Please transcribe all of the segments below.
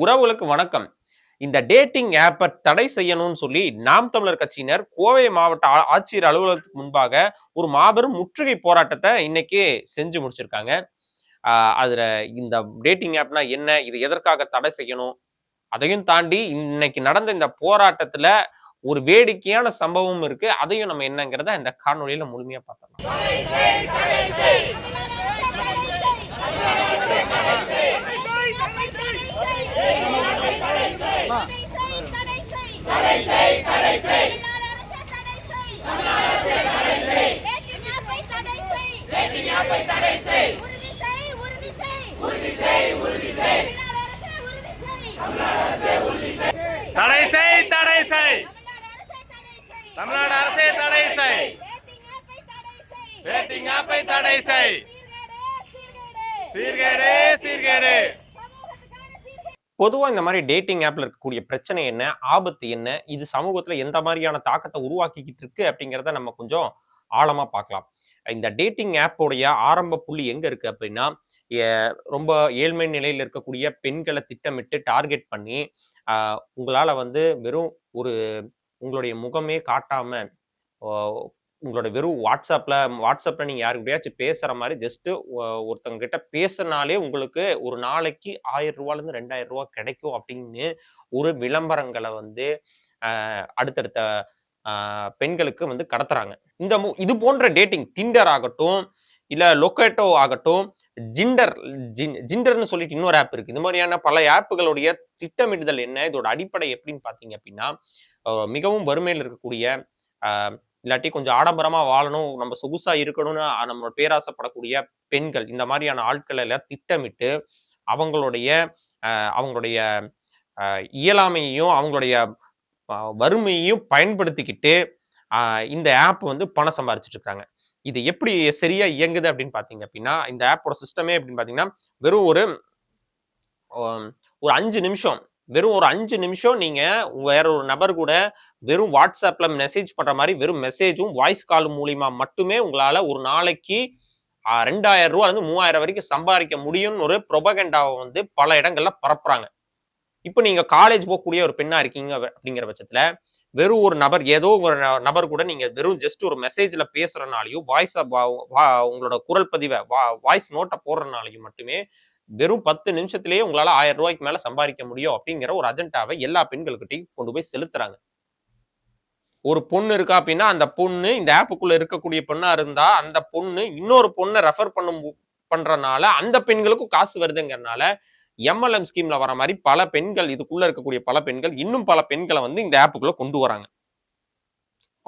உறவுகளுக்கு வணக்கம். இந்த டேட்டிங் ஆப்பை தடை செய்யணும்னு சொல்லி நாம் தமிழர் கட்சியினர் கோவை மாவட்ட ஆட்சியர் அலுவலகத்துக்கு முன்பாக ஒரு மாபெரும் முற்றுகை போராட்டத்தை இன்னைக்கு செஞ்சு முடிச்சிருக்காங்க. அதில் இந்த டேட்டிங் ஆப்னா என்ன இது எதற்காக தடை செய்யணும்? அதையும் தாண்டி இன்னைக்கு நடந்த இந்த போராட்டத்தில் ஒரு வேடிக்கையான சம்பவம் இருக்கு. அதையும் நம்ம என்னங்கிறத இந்த காணொளியில முழுமையா பார்த்தலாம் தடை செய். தடை செய். தமிழ்நாடு அரசே தடை செய். டேட்டிங் ஆப்பை தடை செய். சீர்கேடு சீர்கேடு. பொதுவாக இந்த மாதிரி டேட்டிங் ஆப்பில் இருக்கக்கூடிய பிரச்சனை என்ன? ஆபத்து என்ன? இது சமூகத்தில் எந்த மாதிரியான தாக்கத்தை உருவாக்கிக்கிட்டு இருக்கு? அப்படிங்கிறத நம்ம கொஞ்சம் ஆழமாக பார்க்கலாம். இந்த டேட்டிங் ஆப்போடைய ஆரம்ப புள்ளி எங்கே இருக்குது அப்படின்னா ரொம்ப ஏழ்மை நிலையில் இருக்கக்கூடிய பெண்களை திட்டமிட்டு டார்கெட் பண்ணி உங்களால் வந்து வெறும் ஒரு உங்களுடைய முகமே காட்டாமல் உங்களோட வெறும் வாட்ஸ்அப்பில் வாட்ஸ்அப்பில் நீங்கள் யாருக்கிட்டயாச்சும் பேசுகிற மாதிரி ஜஸ்ட்டு ஒருத்தங்கிட்ட பேசுனாலே பேசினாலே உங்களுக்கு ஒரு நாளைக்கு ஆயிரம் ரூபாயில ரெண்டாயிரம் ரூபா கிடைக்கும் அப்படின்னு ஒரு விளம்பரங்களை வந்து அடுத்தடுத்த பெண்களுக்கு வந்து கடத்துறாங்க. இந்த மு- இது போன்ற டேட்டிங் டிண்டர் ஆகட்டும் இல்லை லொக்கேட்டோ ஆகட்டும் ஜிண்டர் ஜின் ஜிண்டர்னு சொல்லிட்டு இன்னொரு ஆப் இருக்குது இந்த மாதிரியான பல ஆப்புகளுடைய திட்டமிடுதல் என்ன? இதோட அடிப்படை எப்படின்னு பார்த்தீங்க அப்படின்னா மிகவும் வறுமையில் இருக்கக்கூடிய இல்லாட்டி கொஞ்சம் ஆடம்பரமா வாழணும் நம்ம சொகுசா இருக்கணும்னு நம்மளோட பேராசைப்படக்கூடிய பெண்கள் இந்த மாதிரியான ஆட்களை எல்லாம் திட்டமிட்டு அவங்களுடைய அவங்களுடைய இயலாமையையும் அவங்களுடைய வறுமையையும் பயன்படுத்திக்கிட்டு இந்த ஆப் வந்து பணம் சம்பாரிச்சிட்டு இருக்காங்க இது எப்படி சரியா இயங்குது அப்படின்னு பாத்தீங்க அப்படின்னா இந்த ஆப்போட சிஸ்டமே அப்படின்னு பாத்தீங்கன்னா வெறும் ஒரு ஒரு அஞ்சு நிமிஷம் வெறும் ஒரு அஞ்சு நிமிஷம் நீங்கள் வேற ஒரு நபர் கூட வெறும் வாட்ஸ்அப்பில் மெசேஜ் பண்ணுற மாதிரி வெறும் மெசேஜும் வாய்ஸ் கால் மூலிமா மட்டுமே உங்களால் ஒரு நாளைக்கு ரெண்டாயிரம் ரூபா வந்து மூவாயிரம் வரைக்கும் சம்பாதிக்க முடியும்னு ஒரு ப்ரொபகண்டாவை வந்து பல இடங்கள்ல பரப்புறாங்க. இப்போ நீங்க காலேஜ் போகக்கூடிய ஒரு பெண்ணா இருக்கீங்க அப்படிங்கிற பட்சத்துல வெறும் ஒரு நபர் ஏதோ ஒரு ந- நபர் கூட நீங்க வெறும் ஜஸ்ட் ஒரு மெசேஜ்ல பேசுறனாலையும் வாய்ஸ் உங்களோட குரல் பதிவை வாய்ஸ் நோட்டை போடுறதுனாலையும் மட்டுமே வெறும் பத்து நிமிஷத்திலேயே உங்களால ஆயிரம் ரூபாய்க்கு மேல சம்பாதிக்க முடியும் அப்படிங்கிற ஒரு அஜெண்டாவை எல்லா பெண்கள்கிட்டையும் கொண்டு போய் செலுத்துறாங்க. ஒரு பொண்ணு இருக்கா அப்படின்னா அந்த பொண்ணு இந்த ஆப்புக்குள்ள இருக்கக்கூடிய பொண்ணா இருந்தா அந்த பொண்ணு இன்னொரு பொண்ணை ரெஃபர் பண்ணும் பண்றனால அந்த பெண்களுக்கும் காசு வருதுங்கிறனால எம்எல்எம் ஸ்கீம்ல வர மாதிரி பல பெண்கள் இதுக்குள்ள இருக்கக்கூடிய பல பெண்கள் இன்னும் பல பெண்களை வந்து இந்த ஆப்புக்குள்ள கொண்டு வராங்க.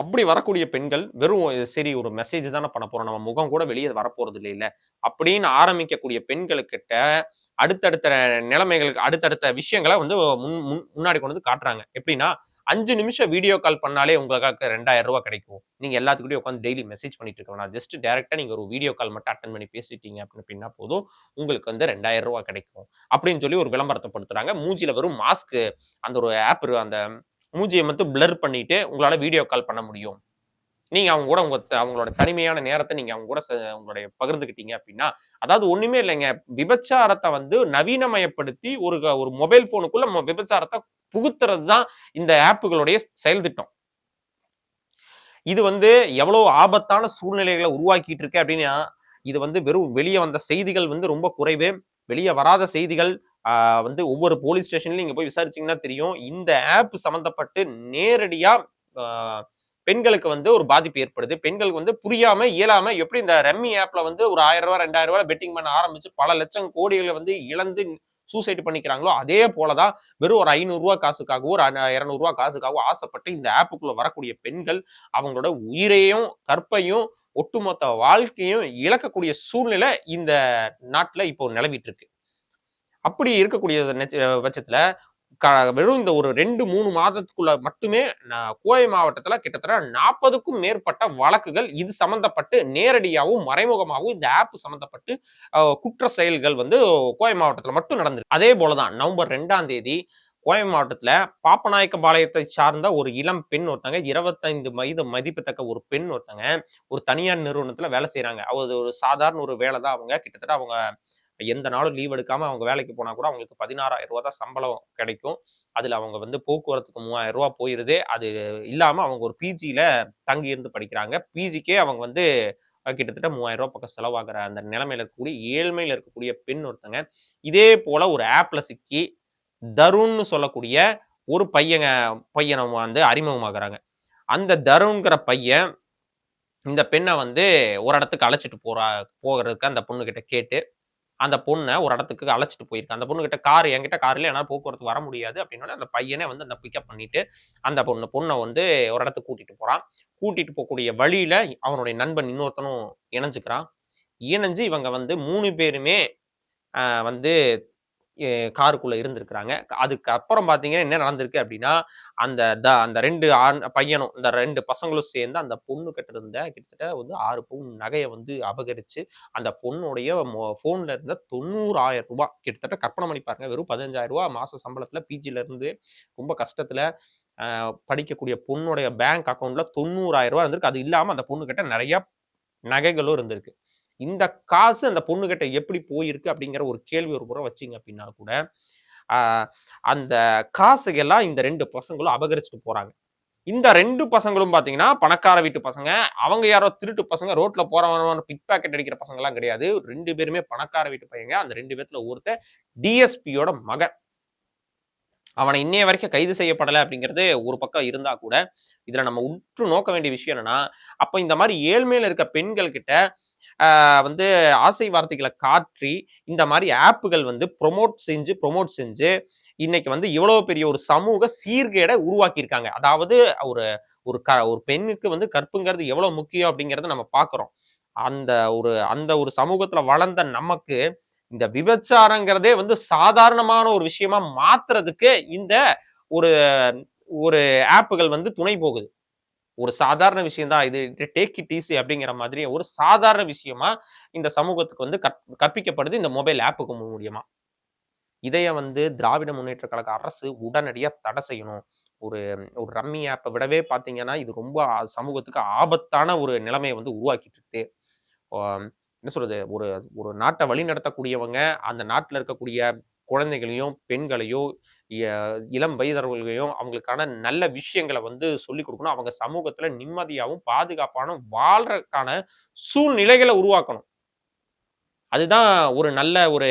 அப்படி வரக்கூடிய பெண்கள் வெறும் சரி ஒரு மெசேஜ் தானே பண்ண போறோம். நம்ம முகம் கூட வெளியே வரப்போறது இல்லை இல்ல அப்படின்னு ஆரம்பிக்கக்கூடிய பெண்களுக்கிட்ட அடுத்தடுத்த நிலைமைகளுக்கு அடுத்தடுத்த விஷயங்களை வந்து முன் முன்- முன்னாடி கொண்டு வந்து காட்டுறாங்க. எப்படின்னா அஞ்சு நிமிஷம் வீடியோ கால் பண்ணாலே உங்களுக்கு ரெண்டாயிரம் ரூபாய் கிடைக்கும். நீங்க எல்லாத்துக்கிட்டையும் உட்காந்து டெய்லி மெசேஜ் பண்ணிட்டு இருக்கோம் ஜஸ்ட் டேரக்டா நீங்க ஒரு வீடியோ கால் மட்டும் அட்டன் பண்ணி பேசிட்டீங்க அப்படின்னு அப்படின்னா போதும். உங்களுக்கு வந்து ரெண்டாயிரம் ரூபாய் கிடைக்கும். அப்படின்னு சொல்லி ஒரு விளம்பரத்தை படுத்துறாங்க. மூஞ்சில வெறும் மாஸ்க் அந்த ஒரு ஆப் அந்த மூஞ்சியை மட்டும் பிளர் பண்ணிட்டு உங்களால வீடியோ கால் பண்ண முடியும். நீங்க அவங்க கூட உங்க த- அவங்களோட தனிமையான நேரத்தை நீங்க அவங்க கூட ச- உங்களுடைய பகிர்ந்துக்கிட்டீங்க அப்படின்னா அதாவது ஒண்ணுமே இல்லைங்க. விபச்சாரத்தை வந்து நவீனமயப்படுத்தி ஒரு க- ஒரு மொபைல் போனுக்குள்ள நம்ம விபச்சாரத்தை புகுத்துறது தான் இந்த ஆப்புகளுடைய செயல் திட்டம். இது வந்து எவ்வளவு ஆபத்தான சூழ்நிலைகளை உருவாக்கிட்டு இருக்கு அப்படின்னா இது வந்து வெறும் வெளியே வந்த செய்திகள் வந்து ரொம்ப குறைவு. வெளியே வராத செய்திகள் வந்து ஒவ்வொரு போலீஸ் ஸ்டேஷன்லையும் நீங்க போய் விசாரிச்சீங்கன்னா தெரியும். இந்த ஆப் சம்மந்தப்பட்டு நேரடியா பெண்களுக்கு வந்து ஒரு பாதிப்பு ஏற்படுது. பெண்களுக்கு வந்து புரியாம இயலாம எப்படி இந்த ரம்மி ஆப்ல வந்து ஒரு ஆயிரம் ரூபாய் ரெண்டாயிரம் ரூபாய் பெட்டிங் பண்ண ஆரம்பிச்சு பல லட்சம் கோடிகளை வந்து இழந்து சூசைட் பண்ணிக்கிறாங்களோ அதே போலதான் வெறும் ஒரு ஐநூறுரூவா காசுக்காகவோ ஒரு இரநூறுவா காசுக்காகவோ ஆசைப்பட்டு இந்த ஆப்புக்குள்ள வரக்கூடிய பெண்கள் அவங்களோட உயிரையும் கற்பையும் ஒட்டுமொத்த வாழ்க்கையும் இழக்கக்கூடிய சூழ்நிலை இந்த நாட்டுல இப்போ நிலவிட்டு இருக்கு. அப்படி இருக்கக்கூடிய நெச்ச- பட்சத்துல க- வெறும் இந்த ஒரு ரெண்டு மூணு மாதத்துக்குள்ள மட்டுமே நான் கோவை மாவட்டத்துல கிட்டத்தட்ட நாற்பதுக்கும் மேற்பட்ட வழக்குகள் இது சம்பந்தப்பட்டு நேரடியாகவும் மறைமுகமாகவும் இந்த ஆப் சம்பந்தப்பட்டு குற்ற செயல்கள் வந்து கோவை மாவட்டத்துல மட்டும் நடந்திருக்கு. அதே போலதான் நவம்பர் ரெண்டாம் தேதி கோவை மாவட்டத்துல பாப்பநாயக்கபாளையத்தை சார்ந்த ஒரு இளம் பெண் ஒருத்தங்க இருபத்தைந்து வயது மதிப்பத்தக்க ஒரு பெண் ஒருத்தங்க ஒரு தனியார் நிறுவனத்துல வேலை செய்யறாங்க அது ஒரு சாதாரண ஒரு வேலை தான் அவங்க கிட்டத்தட்ட அவங்க எந்த நாளும் லீவ் எடுக்காம அவங்க வேலைக்கு போனா கூட அவங்களுக்கு பதினாறாயிரம் ரூபா தான் சம்பளம் கிடைக்கும். அதுல அவங்க வந்து போக்குவரத்துக்கு மூவாயிரம் ரூபா போயிருது. அது இல்லாம அவங்க ஒரு பிஜியில தங்கி இருந்து படிக்கிறாங்க. பிஜிக்கே அவங்க வந்து கிட்டத்தட்ட மூவாயிரம் ரூபா பக்கம் செலவாகிற அந்த நிலைமையில இருக்கக்கூடிய ஏழ்மையில இருக்கக்கூடிய பெண் ஒருத்தங்க. இதே போல ஒரு ஆப்ல சிக்கி தருண்னு சொல்லக்கூடிய ஒரு பையங்க பையனை வந்து அறிமுகமாகறாங்க அந்த தருண்கிற பையன் இந்த பெண்ணை வந்து ஒரு இடத்துக்கு அழைச்சிட்டு போறா போகிறதுக்கு அந்த பொண்ணு கிட்ட கேட்டு அந்த பொண்ணை ஒரு இடத்துக்கு அழைச்சிட்டு போயிருக்கு. அந்த பொண்ணு கிட்ட கார் என்கிட்ட காரில் என்னால் போக்குவரத்து வர முடியாது அப்படின்னா அந்த பையனே வந்து அந்த பிக்கப் பண்ணிட்டு அந்த பொண்ணு பொண்ணை வந்து ஒரு இடத்துக்கு கூட்டிட்டு போறான். கூட்டிட்டு போகக்கூடிய வழியில அவனுடைய நண்பன் இன்னொருத்தனும் இணைஞ்சுக்கிறான். இணைஞ்சு இவங்க வந்து மூணு பேருமே வந்து காருக்குள்ளே இருந்திருக்கிறாங்க. அதுக்கப்புறம் பார்த்தீங்கன்னா என்ன நடந்திருக்கு அப்படின்னா அந்த த அந்த ரெண்டு ஆண் பையனும் இந்த ரெண்டு பசங்களும் சேர்ந்து அந்த பொண்ணு கிட்ட இருந்த கிட்டத்தட்ட வந்து ஆறு பவுன் நகையை வந்து அபகரித்து அந்த பொண்ணுடைய ஃபோனில் இருந்த தொண்ணூறாயிரம் ரூபாய் கிட்டத்தட்ட கற்பனை பண்ணி பாருங்க வெறும் பதினஞ்சாயிரம் ரூபா மாத சம்பளத்தில் பிஜில இருந்து ரொம்ப கஷ்டத்தில் படிக்கக்கூடிய பொண்ணுடைய பேங்க் அக்கௌண்ட்ல தொண்ணூறாயிரம் ரூபா இருந்திருக்கு. அது இல்லாமல் அந்த பொண்ணு கிட்ட நிறைய நகைகளும் இருந்திருக்கு. இந்த காசு அந்த பொண்ணுகிட்ட எப்படி போயிருக்கு அப்படிங்கிற ஒரு கேள்வி ஒரு புறம் வச்சிங்க அப்படின்னா கூட அந்த காசுகெல்லாம் இந்த ரெண்டு பசங்களும் அபகரிச்சுட்டு போறாங்க. இந்த ரெண்டு பசங்களும் பாத்தீங்கன்னா பணக்கார வீட்டு பசங்க அவங்க யாரோ திருட்டு பசங்க ரோட்ல போறவன பிக் பாக்கெட் அடிக்கிற பசங்க எல்லாம் கிடையாது. ரெண்டு பேருமே பணக்கார வீட்டு பையங்க. அந்த ரெண்டு பேத்துல ஒருத்த டிஎஸ்பியோட மகன். அவனை இன்னைய வரைக்கும் கைது செய்யப்படலை அப்படிங்கிறது ஒரு பக்கம் இருந்தா கூட இதுல நம்ம உற்று நோக்க வேண்டிய விஷயம் என்னன்னா அப்ப இந்த மாதிரி ஏழ்மையில இருக்க பெண்கள் கிட்ட வந்து ஆசை வார்த்தைகளை காற்றி இந்த மாதிரி ஆப்புகள் வந்து ப்ரொமோட் செஞ்சு ப்ரொமோட் செஞ்சு இன்னைக்கு வந்து இவ்வளோ பெரிய ஒரு சமூக சீர்கேடை உருவாக்கியிருக்காங்க. அதாவது ஒரு ஒரு க ஒரு பெண்ணுக்கு வந்து கற்புங்கிறது எவ்வளோ முக்கியம் அப்படிங்கிறத நம்ம பார்க்குறோம். அந்த ஒரு அந்த ஒரு சமூகத்தில் வளர்ந்த நமக்கு இந்த விபச்சாரங்கிறதே வந்து சாதாரணமான ஒரு விஷயமா மாத்துறதுக்கு இந்த ஒரு ஒரு ஆப்புகள் வந்து துணை போகுது. ஒரு சாதாரண விஷயம் தான் இது டேக் இட் ஈஸி அப்படிங்கிற மாதிரி ஒரு சாதாரண விஷயமா இந்த சமூகத்துக்கு வந்து கற்- கற்பிக்கப்படுது இந்த மொபைல் ஆப்புக்கு மூலியமா. இதைய வந்து திராவிட முன்னேற்ற கழக அரசு உடனடியாக தடை செய்யணும். ஒரு ஒரு ரம்மி ஆப்பை விடவே பார்த்தீங்கன்னா இது ரொம்ப சமூகத்துக்கு ஆபத்தான ஒரு நிலைமையை வந்து உருவாக்கிட்டு இருக்கு என்ன சொல்றது? ஒரு ஒரு நாட்டை வழி நடத்தக்கூடியவங்க அந்த நாட்டில் இருக்கக்கூடிய குழந்தைகளையும் பெண்களையும் இளம் வயதர்களையும் அவங்களுக்கான நல்ல விஷயங்களை வந்து சொல்லி கொடுக்கணும். அவங்க சமூகத்துல நிம்மதியாகவும் பாதுகாப்பான வாழ்றதுக்கான சூழ்நிலைகளை உருவாக்கணும். அதுதான் ஒரு நல்ல ஒரு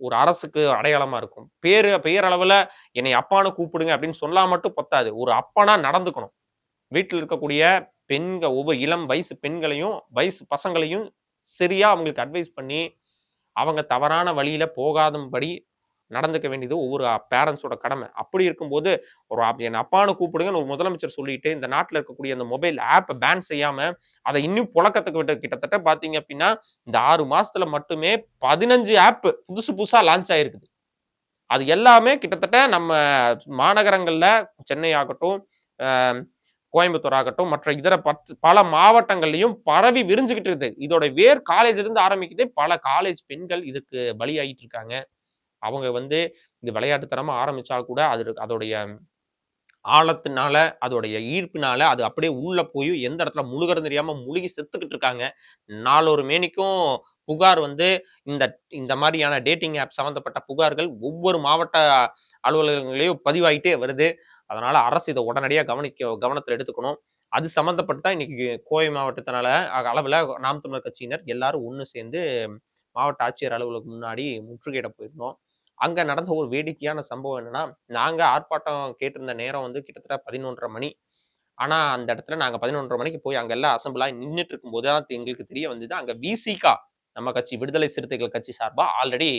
ஒரு அரசுக்கு அடையாளமா இருக்கும். பேரு பெயரளவுல என்னை அப்பான்னு கூப்பிடுங்க அப்படின்னு சொன்னா மட்டும் பத்தாது. ஒரு அப்பனா நடந்துக்கணும். வீட்டில் இருக்கக்கூடிய பெண்கள் ஒவ்வொரு இளம் வயசு பெண்களையும் வயசு பசங்களையும் சரியா அவங்களுக்கு அட்வைஸ் பண்ணி அவங்க தவறான வழியில போகாதபடி நடந்துக்க வேண்டியது ஒவ்வொரு பேரண்ட்ஸோட கடமை. அப்படி இருக்கும்போது ஒரு என் அப்பான்னு கூப்பிடுங்கன்னு ஒரு முதலமைச்சர் சொல்லிட்டு இந்த நாட்டில் இருக்கக்கூடிய அந்த மொபைல் ஆப்பை பேன் செய்யாம அதை இன்னும் புழக்கத்துக்கு விட்டு கிட்டத்தட்ட பாத்தீங்க அப்படின்னா இந்த ஆறு மாசத்துல மட்டுமே பதினஞ்சு ஆப் புதுசு புதுசா லான்ச் ஆயிருக்குது. அது எல்லாமே கிட்டத்தட்ட நம்ம மாநகரங்கள்ல சென்னை ஆகட்டும் கோயம்புத்தூர் ஆகட்டும் மற்ற இதர பத்து பல மாவட்டங்கள்லையும் பரவி விரிஞ்சுக்கிட்டு இருக்குது. இதோட வேர் காலேஜ்ல இருந்து ஆரம்பிக்குது. பல காலேஜ் பெண்கள் இதுக்கு பலியாகிட்டு இருக்காங்க. அவங்க வந்து இந்த விளையாட்டுத்தனமா ஆரம்பிச்சா கூட அது அதோடைய ஆழத்தினால அதோடைய ஈர்ப்பினால அது அப்படியே உள்ள போய் எந்த இடத்துல முழுகிறது தெரியாம முழுகி செத்துக்கிட்டு இருக்காங்க. நாலொரு மேனிக்கும் புகார் வந்து இந்த இந்த மாதிரியான டேட்டிங் ஆப் சம்மந்தப்பட்ட புகார்கள் ஒவ்வொரு மாவட்ட அலுவலகங்களையும் பதிவாயிட்டே வருது. அதனால அரசு இதை உடனடியாக கவனிக்க கவனத்தில் எடுத்துக்கணும். அது சம்மந்தப்பட்டு தான் இன்னைக்கு கோவை மாவட்டத்தினால அளவில் நாம் தமிழர் கட்சியினர் எல்லாரும் ஒன்று சேர்ந்து மாவட்ட ஆட்சியர் அலுவலகம் முன்னாடி முற்றுகையிட போயிருந்தோம். அங்க நடந்த ஒரு வேடிக்கையான சம்பவம் என்னன்னா நாங்க ஆர்ப்பாட்டம் கேட்டிருந்த நேரம் வந்து கிட்டத்தட்ட பதினொன்றரை மணி. ஆனா அந்த இடத்துல நாங்க பதினொன்றரை மணிக்கு போய் அங்க எல்லாம் அசம்பிளா நின்றுட்டு இருக்கும்போது தான் எங்களுக்கு தெரிய வந்தது. அங்க விசிகா நம்ம கட்சி விடுதலை சிறுத்தைகள் கட்சி சார்பாக ஆல்ரெடி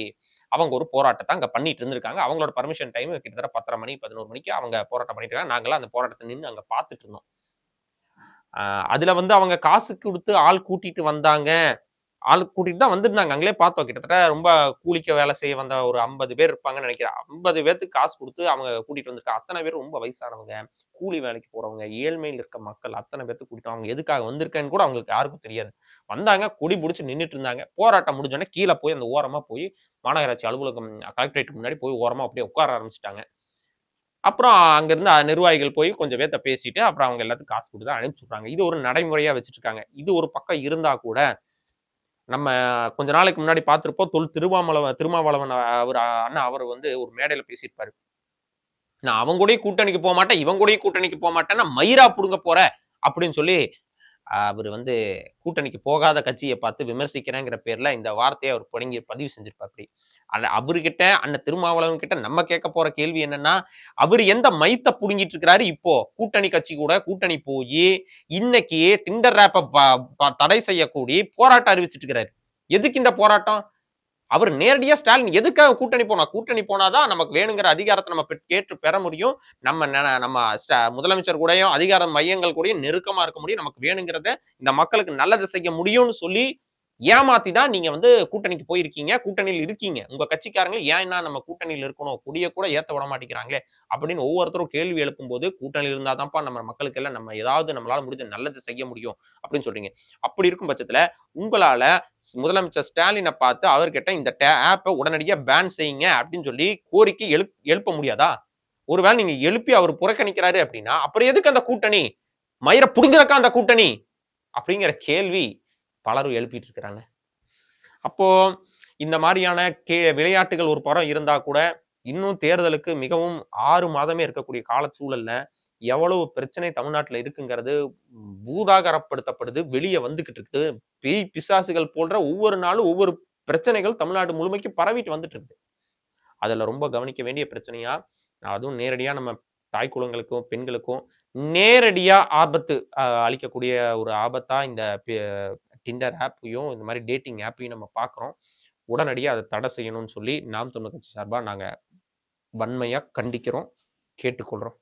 அவங்க ஒரு போராட்டத்தை அங்கே பண்ணிட்டு இருந்திருக்காங்க. அவங்களோட பர்மிஷன் டைம் கிட்டத்தட்ட பத்தரை மணி பதினோரு மணிக்கு அவங்க போராட்டம் பண்ணிட்டு இருக்காங்க. நாங்களாம் அந்த போராட்டத்தை நின்று அங்கே பார்த்துட்டு இருந்தோம். அதுல வந்து அவங்க காசு கொடுத்து ஆள் கூட்டிட்டு வந்தாங்க. ஆள் கூட்டிட்டு தான் வந்திருந்தாங்க. அங்களே பார்த்தோம். கிட்டத்தட்ட ரொம்ப கூலிக்க வேலை செய்ய வந்த ஒரு ஐம்பது பேர் இருப்பாங்கன்னு நினைக்கிறேன். ஐம்பது பேர்த்துக்கு காசு கொடுத்து அவங்க கூட்டிட்டு வந்திருக்காங்க அத்தனை பேர் ரொம்ப வயசானவங்க கூலி வேலைக்கு போறவங்க ஏழ்மையில் இருக்க மக்கள் அத்தனை பேர்த்துக்கு கூட்டிட்டு அவங்க எதுக்காக வந்திருக்கேன்னு கூட அவங்களுக்கு யாருக்கும் தெரியாது. வந்தாங்க கொடி பிடிச்சி நின்றுட்டு இருந்தாங்க. போராட்டம் முடிஞ்சோடனே கீழே போய் அந்த ஓரமா போய் மாநகராட்சி அலுவலகம் கலெக்டரேட் முன்னாடி போய் ஓரமா அப்படியே உட்கார ஆரம்பிச்சிட்டாங்க. அப்புறம் அங்கிருந்து நிர்வாகிகள் போய் கொஞ்சம் பேர்த்த பேசிட்டு அப்புறம் அவங்க எல்லாத்துக்கும் காசு கொடுத்து அனுப்பிச்சுட்றாங்க இது ஒரு நடைமுறையா வச்சுட்டு இருக்காங்க. இது ஒரு பக்கம் இருந்தா கூட நம்ம கொஞ்ச நாளைக்கு முன்னாடி பார்த்திருப்போம். தொல் திருவாமலவன் திருமாவளவன் அவர் அண்ணா அவர் வந்து ஒரு மேடையில பேசியிருப்பாரு. நான் அவங்க கூடயும் கூட்டணிக்கு போக மாட்டேன் இவங்க கூடயும் கூட்டணிக்கு போக மாட்டேன் நான் மயிரா புடுங்க போறேன் அப்படின்னு சொல்லி அவர் வந்து கூட்டணிக்கு போகாத கட்சியை பார்த்து விமர்சிக்கிறேங்கிற பேரில் இந்த வார்த்தையை அவர் தொடங்கி பதிவு செஞ்சிருப்பாப்படி அந்த அவர்கிட்ட அண்ணன் திருமாவளவன் கிட்ட நம்ம கேட்க போற கேள்வி என்னன்னா அவர் எந்த மைத்த புடுங்கிட்டு இருக்கிறாரு இப்போ? கூட்டணி கட்சி கூட கூட்டணி போய் இன்னைக்கு டிண்டர் ரேப்பை தடை செய்யக்கூடி போராட்டம் அறிவிச்சிட்டு இருக்கிறாரு. எதுக்கு இந்த போராட்டம்? அவர் நேரடியா ஸ்டாலின் எதுக்காக கூட்டணி போனா? கூட்டணி போனாதான் நமக்கு வேணுங்கிற அதிகாரத்தை நம்ம பெற்- கேட்டு பெற முடியும். நம்ம நம்ம முதலமைச்சர் கூடயும் அதிகார மையங்கள் கூடயும் நெருக்கமா இருக்க முடியும். நமக்கு வேணுங்கிறத இந்த மக்களுக்கு நல்லதை செய்ய முடியும்னு சொல்லி ஏமாத்தி தான் நீங்க வந்து கூட்டணிக்கு போயிருக்கீங்க கூட்டணியில் இருக்கீங்க. உங்க கட்சிக்காரங்களும் ஏன் என்ன நம்ம கூட்டணியில் இருக்கணும்? குடிய கூட ஏத்த விட மாட்டேங்கிறாங்களே அப்படின்னு ஒவ்வொருத்தரும் கேள்வி எழுப்பும்போது கூட்டணியில் இருந்தாதான்ப்பா நம்ம மக்களுக்கு எல்லாம் நம்ம ஏதாவது நம்மளால முடிஞ்ச நல்லது செய்ய முடியும் அப்படின்னு சொல்றீங்க. அப்படி இருக்கும் பட்சத்துல உங்களால முதலமைச்சர் ஸ்டாலினை பார்த்து அவர்கிட்ட இந்த ஆப்பை உடனடியாக பேன் செய்யுங்க அப்படின்னு சொல்லி கோரிக்கை எழுப் எழுப்ப முடியாதா? ஒருவேளை நீங்க எழுப்பி அவர் புறக்கணிக்கிறாரு அப்படின்னா அப்புறம் எதுக்கு அந்த கூட்டணி? மயிர புடுங்கிறக்கா அந்த கூட்டணி? அப்படிங்கிற கேள்வி பலரும் எழுப்பிட்டு இருக்கிறாங்க அப்போ இந்த மாதிரியான கே விளையாட்டுகள் ஒரு புறம் இருந்தா கூட இன்னும் தேர்தலுக்கு மிகவும் ஆறு மாதமே இருக்கக்கூடிய கால சூழல்ல எவ்வளவு பிரச்சனை தமிழ்நாட்டில் இருக்குங்கிறது பூதாகரப்படுத்தப்படுது வெளியே வந்துகிட்டு இருக்குது பேய் பிசாசுகள் போன்ற ஒவ்வொரு நாளும் ஒவ்வொரு பிரச்சனைகள் தமிழ்நாடு முழுமைக்கு பரவிட்டு வந்துட்டு இருக்குது அதில் ரொம்ப கவனிக்க வேண்டிய பிரச்சனையா அதுவும் நேரடியாக நம்ம தாய்க்குலங்களுக்கும் பெண்களுக்கும் நேரடியாக ஆபத்து அளிக்கக்கூடிய ஒரு ஆபத்தா இந்த டிண்டர் ஆப்பையும் இந்த மாதிரி டேட்டிங் ஆப்பையும் நம்ம பார்க்குறோம் உடனடியாக அதை தடை செய்யணும்னு சொல்லி நாம் தமிழ் கட்சி சார்பாக நாங்கள் வன்மையாக கண்டிக்கிறோம் கேட்டுக்கொள்கிறோம்